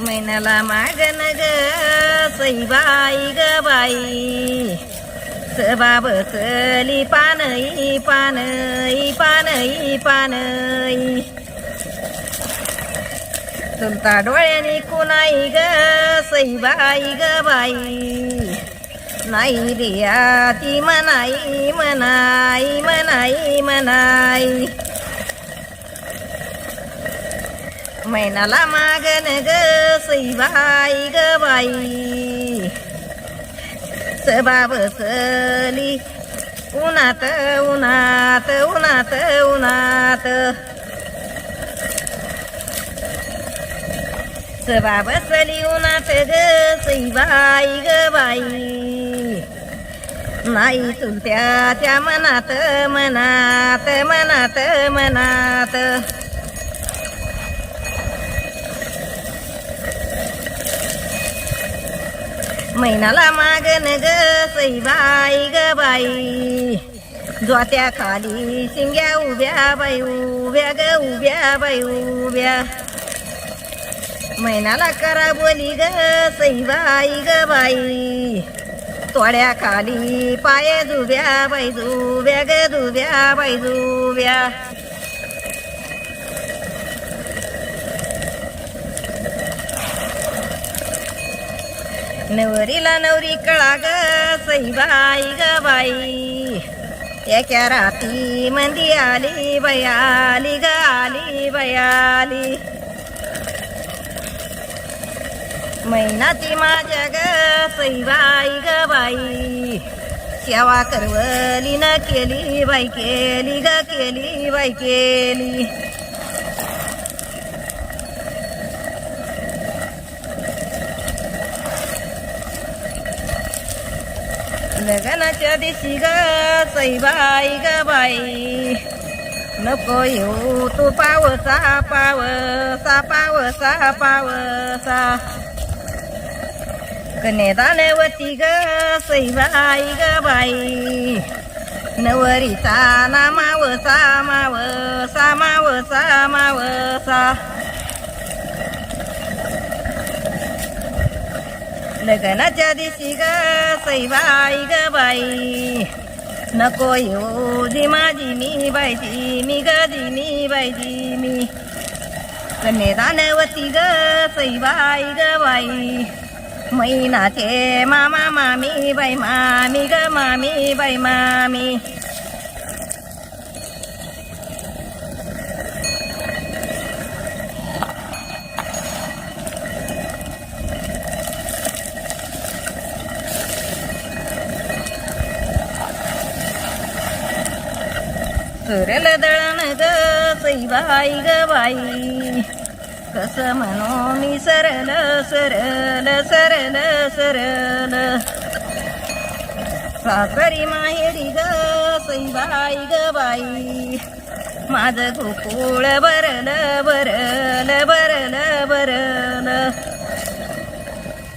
महिन्याला मागन ग सईबाई ग बाई. सबाब चली पानई पानई पानई पानई. चुलता डोळ्यानी कुणाई ग सईबाई ग बाई. नाही रिया ती मनाई मनाई मनाई मनाई. मैनाला मागन ग सईबाई ग बाई सबाब सली उन्हात उन्हात उन्हात उन्हात सबाब सली उन्हात ग सईबाई ग बाई नाही चुलत्या त्या मनात मनात मनात मनात महिनाला मागन ग सईबाई ग बाई. जोत्या खाली शिंग्या उभ्या बाई उभ्या ग उभ्या बाई उभ्या. महिनाला करा बोली ग सईबाई ग बाई. तोड्या खाली पाय दुब्या बाई दुब्या ग दुब्या बाई दुब्या नवरीला नवरी कळा ग सईबाई ग बाई. एका राती मंदी आली बयाली आली ग आली बयाली आली. मैनाची माझ्या ग सईबाई ग बाई. सेवा करवली न केली बाई केली ग केली बाई केली. लग्नाच्या दिवशी ग सईबाई ग बाई. नको येऊ तू पावसा पावसा पावसा पावसा. कन्यादानवती ग सईबाई ग बाई. नवरीचा ना मावसा मावसा मावसा मावसा. लग्नाच्या दिवशी ग सईबाई ग बाई नको येऊ जी माझी मी बायजी मी ग जी मी बायजी मी कन्यादानवती ग सईबाई ग बाई मैनाचे मामा मामी बाई मामी ग मामी बाई मामी। सुरल दळण ग सईबाई ग बाई कस मनोमी मी सरल सरल सरल सरल सासरी माहेरी ग सईबाई ग बाई माझ गोकुळ बरल बरल बरल बरल